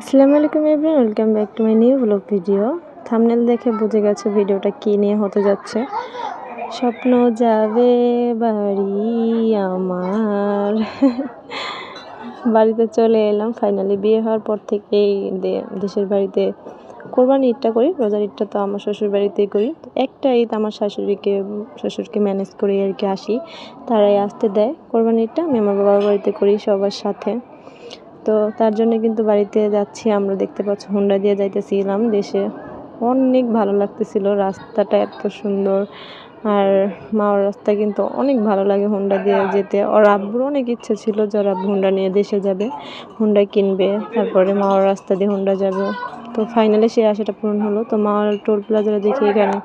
আসসালামু আলাইকুম everyone, welcome back to my new blog video. Thumbnail দেখে বুঝে গেছে ভিডিওটা কী নিয়ে হতে যাচ্ছে। স্বপ্ন যাবে বাড়ি আমার। বাড়িতে চলে এলাম ফাইনালি বিয়ে হওয়ার পর থেকেই দেশের বাড়িতে কোরবানি ঈদটা করি, রোজার ঈদটা তো আমার শ্বশুর বাড়িতেই করি। একটা ঈদ আমার শাশুড়িকে, শ্বশুরকে ম্যানেজ করে আর কি আসি। তারাই আসতে দেয় কোরবানি ঈদটা, আমি আমার বাবার বাড়িতে করি সবার সাথে। তো তার জন্য কিন্তু বাড়িতে যাচ্ছি। আমরা দেখতে পাচ্ছি হুন্ডা দিয়ে যাইতেছিলাম দেশে। অনেক ভালো লাগতেছিল, রাস্তাটা এত সুন্দর। আর মাওয়ার রাস্তা কিন্তু অনেক ভালো লাগে হুন্ডা দিয়ে যেতে। ওর আব্বুর অনেক ইচ্ছে ছিল যে ওর আব্বু হুন্ডা নিয়ে দেশে যাবে হুন্ডা কিনবে। তারপরে মাওয়ার রাস্তা দিয়ে হুন্ডা যাবে। তো ফাইনালি সেই আশাটা পূরণ হলো। তো মাওয়ার টোল প্লাজারা দেখি এখানে।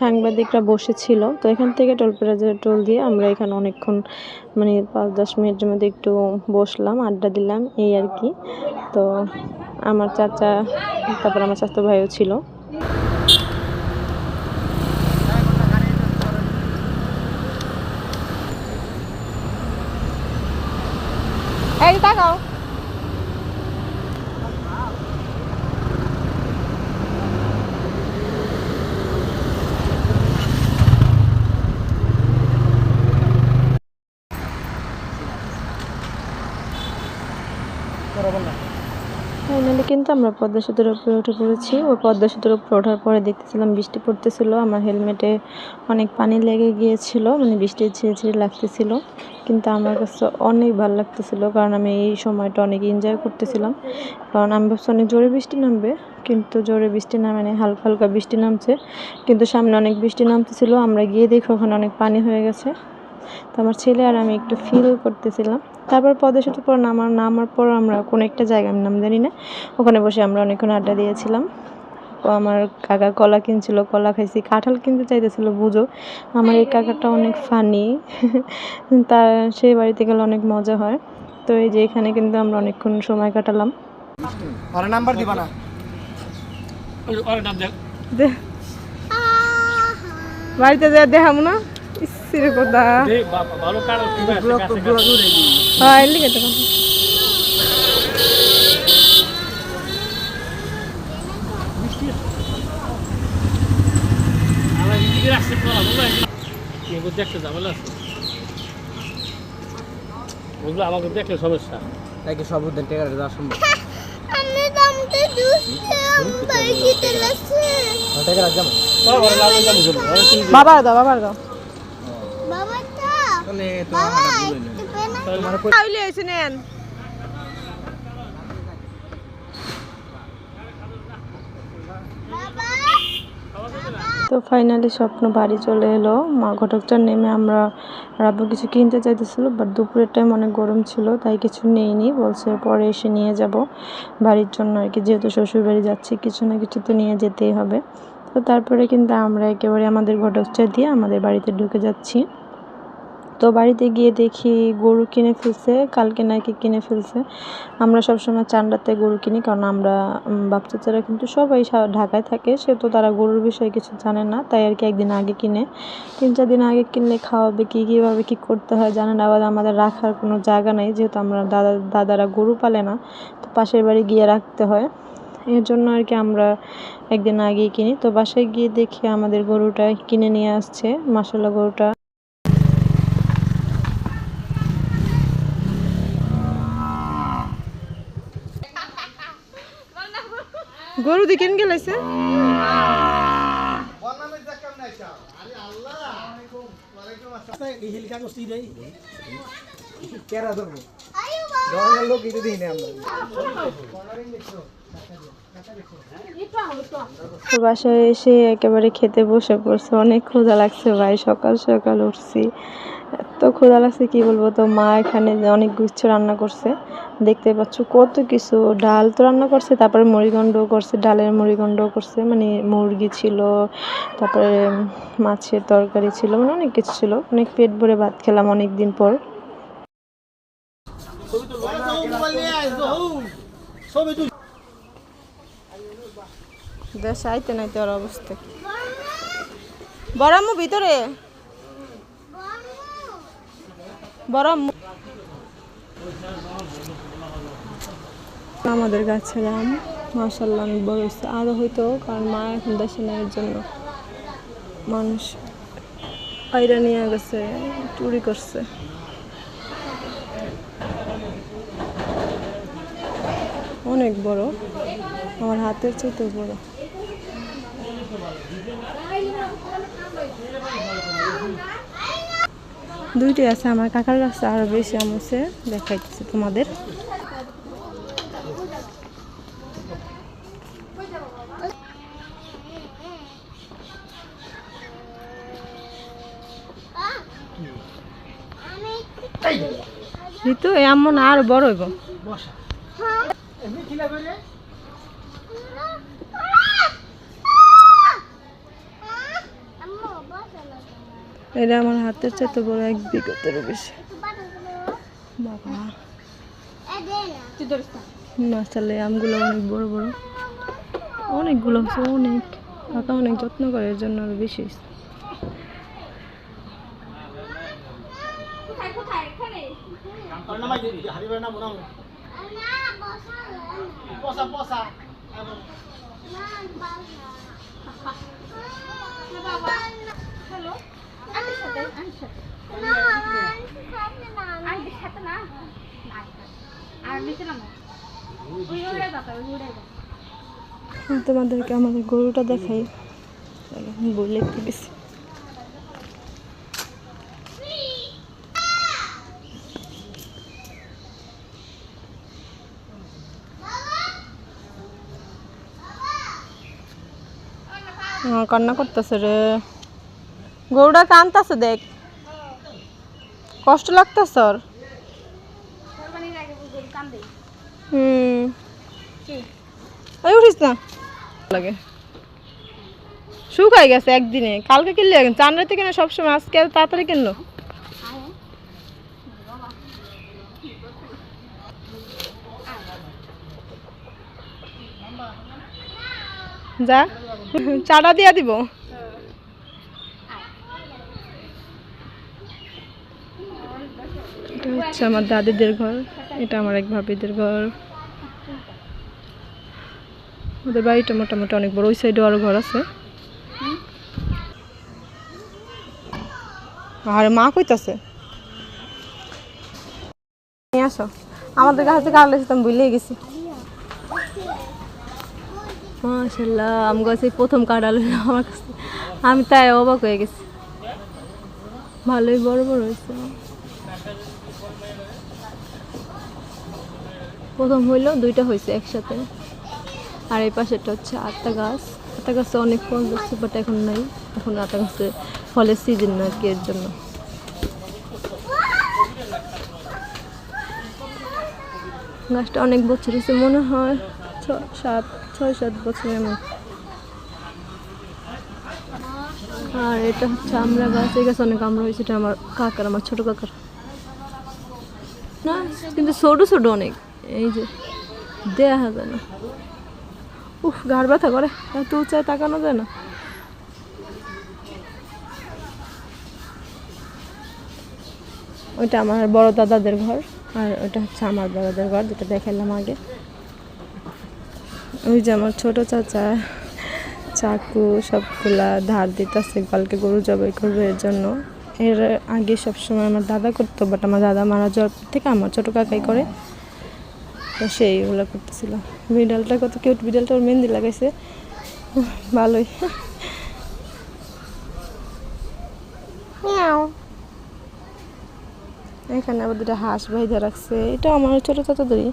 সাংবাদিকরা বসেছিল। তো এখান থেকে টোল প্লাজার টোল দিয়ে আমরা এখানে অনেকক্ষণ মানে পাঁচ দশ মিনিটের মধ্যে একটু বসলাম, আড্ডা দিলাম, এই আর কি। তো আমার চাচা, তারপর আমার চাচা ভাইও ছিল এই তাকাও ফাইনালি কিন্তু আমরা পদ্মা সেতুর উপরে উঠে পড়েছি। ওই পদ্মা সেতুর উপরে ওঠার পরে দেখতেছিলাম বৃষ্টি পড়তেছিল। আমার হেলমেটে অনেক পানি লেগে গিয়েছিল মানে বৃষ্টি ছিঁড়ে ছিঁড়ে লাগতেছিল। কিন্তু আমার কাছে অনেক ভালো লাগতেছিল, কারণ আমি এই সময়টা অনেক এনজয় করতেছিলাম। কারণ আমি ভাবছি অনেক জোরে বৃষ্টি নামবে, কিন্তু জোরে বৃষ্টি না হালকা হালকা বৃষ্টি নামছে। কিন্তু সামনে অনেক বৃষ্টি নামতেছিল, আমরা গিয়ে দেখি ওখানে অনেক পানি হয়ে গেছে। তো আমার ছেলে আর আমি একটু ফিল করতেছিলাম। তারপর পদে সেতু পর নামার নামার পর আমরা কোনো একটা জায়গা আমি নাম জানি না ওখানে বসে আমরা অনেকক্ষণ আড্ডা দিয়েছিলাম। ও আমার কাকা কলা কিনছিল কলা খাইছি কাঁঠাল কিনতে চাইতেছিল বুঝো। আমার এই কাকাটা অনেক ফানি তার সেই বাড়িতে গেলে অনেক মজা হয়। তো এই যে এখানে কিন্তু আমরা অনেকক্ষণ সময় কাটালাম। নাম্বার দিবা না। দে- বাড়িতে যা দেখাবো না? ইসির কথা হ্যাঁ এলি কেটে দেখতে ঝামেলা আছে বুঝলো আমাকে দেখলে সমস্যা নাকি সব উদ্যান টেকার দেওয়া সম্ভব আমি দামতে দুসে বাড়িতে লাগছে টেকার যাব বাবার দাও বাবার দাও তাহলে তো এসে নেন। তো ফাইনালি স্বপ্ন বাড়ি চলে এলো। মা ঘটকচার নেমে আমরা রাব্বু কিছু কিনতে চাইতেছিল বাট দুপুরের টাইম অনেক গরম ছিল তাই কিছু নেইনি। বলছে পরে এসে নিয়ে যাব বাড়ির জন্য আর কি। যেহেতু শ্বশুর বাড়ি যাচ্ছি কিছু না কিছু তো নিয়ে যেতেই হবে। তো তারপরে কিন্তু আমরা একেবারে আমাদের ঘটকচার দিয়ে আমাদের বাড়িতে ঢুকে যাচ্ছি। তো বাড়িতে গিয়ে দেখি গরু কিনে ফেলছে, কালকে নাকি কিনে ফেলছে। আমরা সবসময় চান্ডাতে গরু কিনি, কারণ আমরা বাপ কিন্তু সবাই সা- ঢাকায় থাকে, সেহেতু তারা গরুর বিষয়ে কিছু জানে না, তাই আর কি একদিন আগে কিনে। তিন চার দিন আগে কিনলে খাওয়াবে কি, কীভাবে কি করতে হয় জানে না, আবার আমাদের রাখার কোনো জায়গা নেই, যেহেতু আমরা দাদা, দাদারা গরু পালে না, তো পাশের বাড়ি গিয়ে রাখতে হয়। এর জন্য আর কি আমরা একদিন আগেই কিনি। তো বাসায় গিয়ে দেখি আমাদের গরুটা কিনে নিয়ে আসছে মাসাল্লাহ গরুটা গরু দিকেন গেলাইছে হিল কাগজ দিয়ে দেই কেরা ধরবো ধরনের লোক এটা দিই না আমরা তো বাসায় এসে একেবারে খেতে বসে পড়ছে, অনেক ক্ষুধা লাগছে ভাই, সকাল সকাল উঠছি। এত ক্ষুধা লাগছে, কি বলব? তো মা এখানে অনেক গুচ্ছ রান্না করছে, দেখতে পাচ্ছ কত কিছু। ডাল তো রান্না করছে, তারপরে মুড়িগন্ডও করছে, ডালের মুড়িগন্ডও করছে মানে মুরগি ছিল, তারপরে মাছের তরকারি ছিল মানে অনেক কিছু ছিল। অনেক পেট ভরে ভাত খেলাম অনেক দিন পর। দেশ আইতে নাইতে ওর অবস্থা বড় আম্মু ভিতরে বড় আম্মু আমাদের গাছের আম মাসাল্লাহ অনেক বড় হয়েছে। আরও হয়তো কারণ মা এখন দেশে নেয় এর জন্য। মানুষ আইরা নিয়ে গেছে, চুরি করছে। অনেক বড়। আমার হাতের চাইতেও বড়। দুইটাই আছে, আমার কাকার কাছে আরও বেশি আম আছে। দেখাইতেছে তোমাদের। ঋতু, এই আম্মু না আরও বড় হইব। বসো। এটা আমার হাতের চাইতে বড় এক বিগতেরও বেশি। বাবা। মাসালে আমগুলো অনেক বড় বড়। অনেকগুলো হচ্ছে অনেক। কাকা অনেক যত্ন করে, এর জন্য আরও বেশি। হ্যালো তোমাদেরকে আমাদের গরুটা দেখাই। বলে একটু বেশি কান্না করতেছে রে। গরুটা কানতেছে দেখ। কষ্ট লাগতেছে ওর। হুম। উঠিস না। লাগে। শুকাই গেছে একদিনে। কালকে কিনলে চান রাতে কেন সবসময়। আজকে এত তাড়াতাড়ি কিনলো। যা। চাটা দিয়া দিব। এটা হচ্ছে আমার দাদিদের ঘর। এটা আমার এক ভাবিদের ঘর। ওদের বাড়িটা মোটামুটি অনেক বড়, ওই সাইডে আরও ঘর আছে। আর মা কইতাছে? আসো। আমাদের কাছে আনলে আমি ভুলে গেছি। মাশাল্লাহ আম গাছে প্রথম কাটালো আমার কাছে। আমি তাই অবাক হয়ে গেছি। ভালোই বড় বড় হয়েছে। প্রথম হইল দুইটা হয়েছে একসাথে। আর এই পাশেটা হচ্ছে আতা গাছ। আতা গাছে অনেক ফল ধরছে বাট এখন নাই। এখন আতা গাছে ফলের সিজন না কি এর জন্য। গাছটা অনেক বছর হয়েছে, মনে হয় সাত, ছয়, সাত বছর এমন আর এটা হচ্ছে আমরা গাছ। এই গাছ অনেক আমরা হয়েছে, এটা আমার কাকার, আমার ছোট কাকার। না, কিন্তু ছোটো ছোটো অনেক। এই যে দেখা যায় না। উফ, ঘাড় ব্যথা করে। এত উঁচায় তাকানো যায় না? ওইটা আমার বড় দাদাদের ঘর, আর ওটা হচ্ছে আমার দাদাদের ঘর, যেটা দেখালাম আগে। ওই যে আমার ছোট চাচা, চাকু সবগুলা ধার দিতেছে, কালকে গরু জবাই করবে এর জন্য। এর আগে সবসময় আমার দাদা করতো বাট আমার দাদা মারা যাওয়ার থেকে আমার ছোট কাকাই করে। তো সেই ওগুলো করতেছিল। বিড়ালটা কত কিউট বিড়ালটা ওর মেহেন্দি লাগাইছে। ভালোই। এখানে আবার দুটা হাঁস বাইধা রাখছে। এটা আমার ছোটো চাচাদেরই।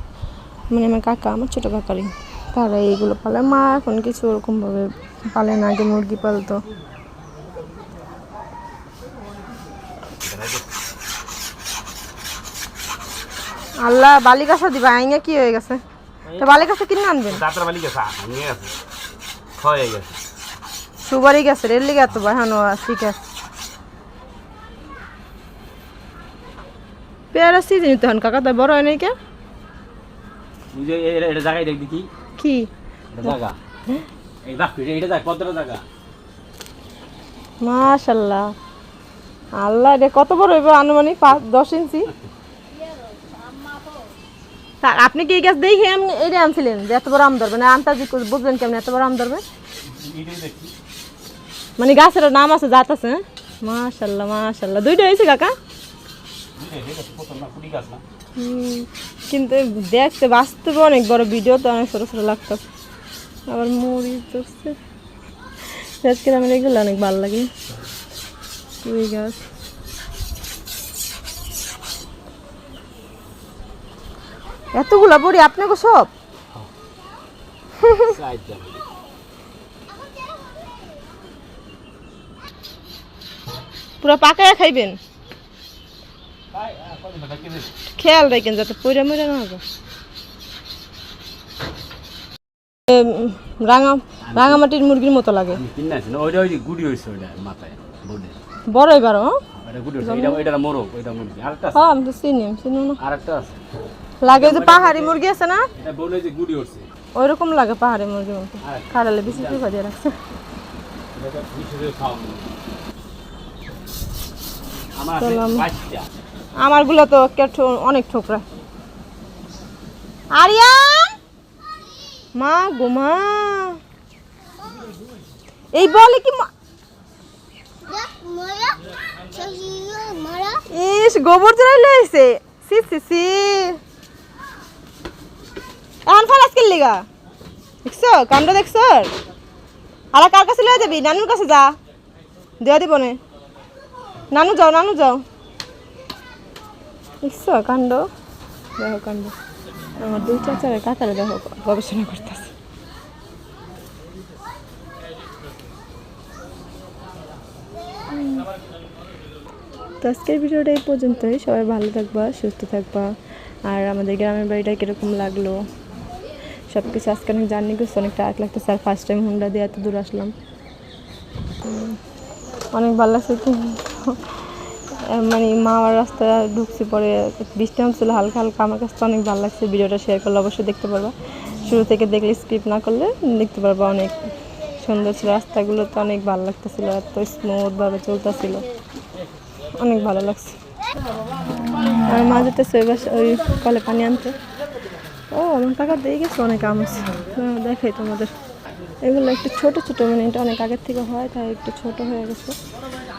মানে আমার কাকা আমার ছোটো কাকারই। তারা এইগুলো পালে। মা এখন কিছু ওরকমভাবে পালে না আগে মুরগি পালতো। আল্লাহ বালি কাঁসা দিবা আইনে কি হয়ে গেছে? তো বালি কাঁসা কিনে আনবেন? দাঁতের বালি গেছে ভেঙে গেছে ক্ষয় হয়ে গেছে। সুবারই গেছে রেল লিগে এত বাহানো ঠিক আছে। পেয়ারা সিজন তখন কাকা তাই বড় হয় নাই কে? যে এটা জায়গায় দেখ দেখি কি? জায়গা। এই দেখ এটা দেখ কতটা জায়গা। মাশাল্লাহ। আল্লাহ এটা কত বড় হইব আনুমানিক পাঁচ দশ ইঞ্চি? তা আপনি কি এই গাছ দেখে এমনি এটা আনছিলেন? যে এত বড় আম ধরবে? না আন্তাজি করে, বুঝলেন কেমন এত বড় আম ধরবে? মানে গাছের নাম আছে, জাত আছে হ্যাঁ? মাশাল্লাহ মাশাল্লাহ। দুইটা হয়েছে কাকা? কিন্তু দেখতে বাস্তবে অনেক বড় ভিডিও, তো অনেক ছোটো ছোটো লাগতো। আবার মরিচ ধরছে। আজকে আমার এগুলো অনেক ভালো লাগে। গাছ? এতগুলা বড়ি আপনাকে সব? পুরো পাকায় খাইবেন? খেয়াল রাখেন যাতে পইরা মরে না হবে রাঙা রাঙামাটির মুরগির মতো লাগে। ওইটা ওই গুড়ি ওইটা মাথায় বড় এবার হ্যাঁ গুড়ি হয়েছে এটা ওইটা মোরগ ওইটা মুরগি। আরেকটা আছে? হ্যাঁ আমি চিনি চিনি না। আরেকটা আছে? লাগে ওই যে পাহাড়ি মুরগি আছে না? ওই রকম লাগে পাহাড়ি মুরগির মতো খাড়ালে বেশি করে ভাজিয়ে রাখছে। আমারগুলো তো অনেক ঠোকরা। আরিয়া! মা গো মা। এই বলে কি ইস গোবর চড়াই লইছে সি সি সি। এখন ফালাস কিনলি গা? দেখছ? কাণ্ড দেখছ? আর কার কাছে লয়ে যাবি? নানুর কাছে যা। দেওয়া দিব নে। নানু যাও নানু যাও। দেখছ? কাণ্ড? দেখো কাণ্ড। আমার দুই চাচারে কাকারে দেখো, গবেষণা করতেছে। তো আজকের ভিডিওটা এই পর্যন্তই। সবাই ভালো থাকবা, সুস্থ থাকবা। আর আমাদের গ্রামের বাড়িটা কীরকম লাগল? সব কিছু আজকে অনেক জার্নি করছি অনেক টায়ার লাগতেছে আর ফার্স্ট টাইম হুন্ডা দিয়ে এত দূর আসলাম। অনেক ভালো লাগছে মানে মাওয়ার রাস্তা ঢুকছি পরে বৃষ্টি হচ্ছিল হালকা হালকা। আমার কাছে অনেক ভালো লাগছে, ভিডিওটা শেয়ার করলে অবশ্যই দেখতে পারবা। শুরু থেকে দেখলে স্কিপ না করলে দেখতে পারবা অনেক সুন্দর ছিল। রাস্তাগুলো তো অনেক ভালো লাগতেছিল, এত স্মুথভাবে চলতেছিল। অনেক ভালো লাগছে। আর মা যেতেছে ওই কলে পানি আনতে। ও আমার টাকা দিয়ে গেছে অনেক আম আছে হ্যাঁ, দেখাই তোমাদের। এগুলো একটু ছোট ছোট মানে এটা অনেক আগের থেকে হয় তাই একটু ছোট হয়ে গেছে।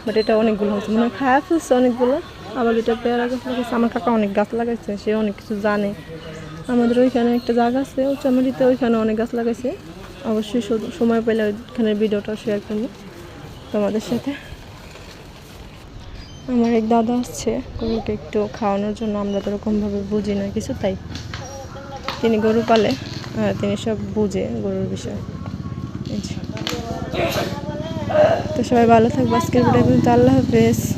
বাট এটা অনেকগুলো হয়েছে। মানে খায়া ফেলছে অনেকগুলো। আবার এটা পেয়ারা গাছ। লাগাইছে আমার কাকা অনেক গাছ লাগাইছে সে অনেক কিছু জানে। আমাদের ওইখানে একটা জায়গা আছে ও চামারিতে ওইখানে অনেক গাছ লাগাইছে। অবশ্যই সময় পেলে ওইখানের ভিডিওটা শেয়ার করব তোমাদের সাথে। আমার এক দাদা আসছে গরুকে একটু খাওয়ানোর জন্য। আমরা তো ওরকমভাবে বুঝি না কিছু তাই তিনি গরু পালে তিনি সব বুঝে গরুর বিষয়। তো সবাই ভালো থাকব। আজকের ভিডিও পর্যন্ত। আল্লাহ হাফেজ।